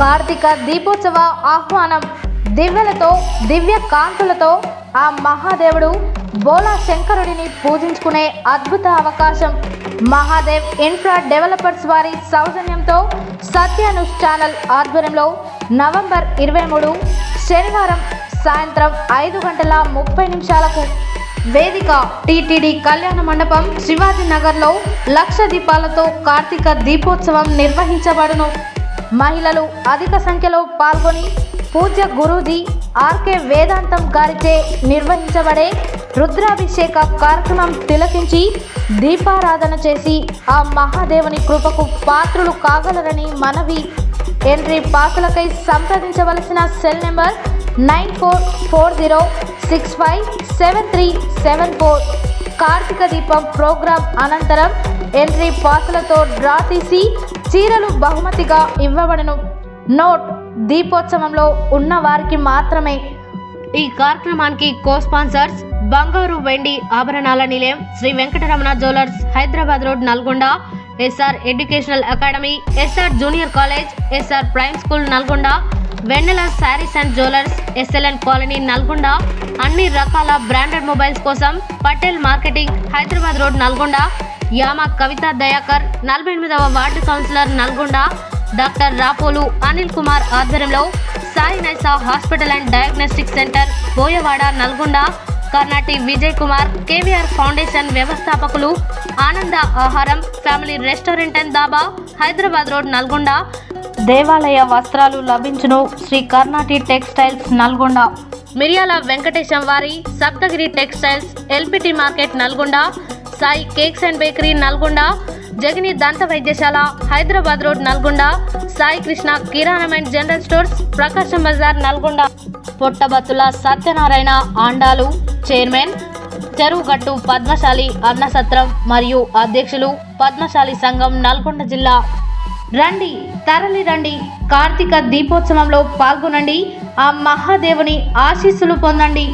కార్తీక దీపోత్సవ ఆహ్వానం. దివ్యలతో దివ్య కాంతులతో ఆ మహాదేవుడు బోలా శంకరుడిని పూజించుకునే అద్భుత అవకాశం. మహాదేవ్ ఇన్ఫ్రా డెవలపర్స్ వారి సౌజన్యంతో సత్యానుష్ ఛానల్ ఆధ్వర్యంలో నవంబర్ ఇరవై మూడు శనివారం సాయంత్రం ఐదు గంటల ముప్పై నిమిషాలకు వేదిక టిటిడి కళ్యాణ మండపం శివాజీ నగర్లో లక్ష దీపాలతో కార్తీక దీపోత్సవం నిర్వహించబడును. మహిళలు అధిక సంఖ్యలో పాల్గొని పూజ్య గురూజీ ఆర్కే వేదాంతం గారిచే నిర్వహించబడే రుద్రాభిషేక కార్యక్రమం తిలకించి దీపారాధన చేసి ఆ మహాదేవుని కృపకు పాత్రులు కాగలరని మనవి. ఎంట్రీ పాసులకై సంప్రదించవలసిన cell number nine four four zero six five seven three seven four. Karthika Deepam programme అనంతరం ఎంట్రీ పాసులతో డ్రా తీసి చీరలు బహుమతిగా ఇవ్వబడను. నోట్ దీపోత్సవంలో ఉన్న వారికి మాత్రమే. ఈ కార్యక్రమానికి కో స్పాన్సర్స్ బంగారు వెండి ఆభరణాల నిలయం Sri Venkataramana jewellers Hyderabad road Nalgonda SR educational academy SR junior college SR prime school Nalgonda Vennela sarees and jewellers SLN colony Nalgonda అన్ని రకాల బ్రాండెడ్ మొబైల్స్ కోసం పటేల్ మార్కెటింగ్ హైదరాబాద్ రోడ్ నల్గొండ యామ కవిత దయాకర్ నలభై ఎనిమిదవ ward councillor Nalgonda doctor Rapolu Anil Kumar ఆధ్వర్యంలో Sai Naisa hospital and diagnostic centre Boyawada Nalgonda Karnati Vijay Kumar KVR foundation వ్యవస్థాపకులు Ananda Aharam family restaurant and dhaba Hyderabad road Nalgonda దేవాలయ వస్త్రాలు లభించును Shri Karnati textiles Nalgonda. Miriyala Venkatesham వారి Saptagiri textiles LPT market Nalgonda Sai cakes and bakery Nalgonda Jagini దంత వైద్యశాల Hyderabad road Nalgonda Sai Krishna కిరాణం and general stores Prakasam Bazaar Nalgonda Pottabathula Satyanarayana Andalu chairman Cheruvugattu Padmashali అన్నసత్రం మరియు అధ్యక్షులు పద్మశాలి సంఘం నల్గొండ జిల్లా. రండి తరలి రండి కార్తీక దీపోత్సవంలో పాల్గొనండి ఆ మహాదేవుని ఆశీస్సులు పొందండి.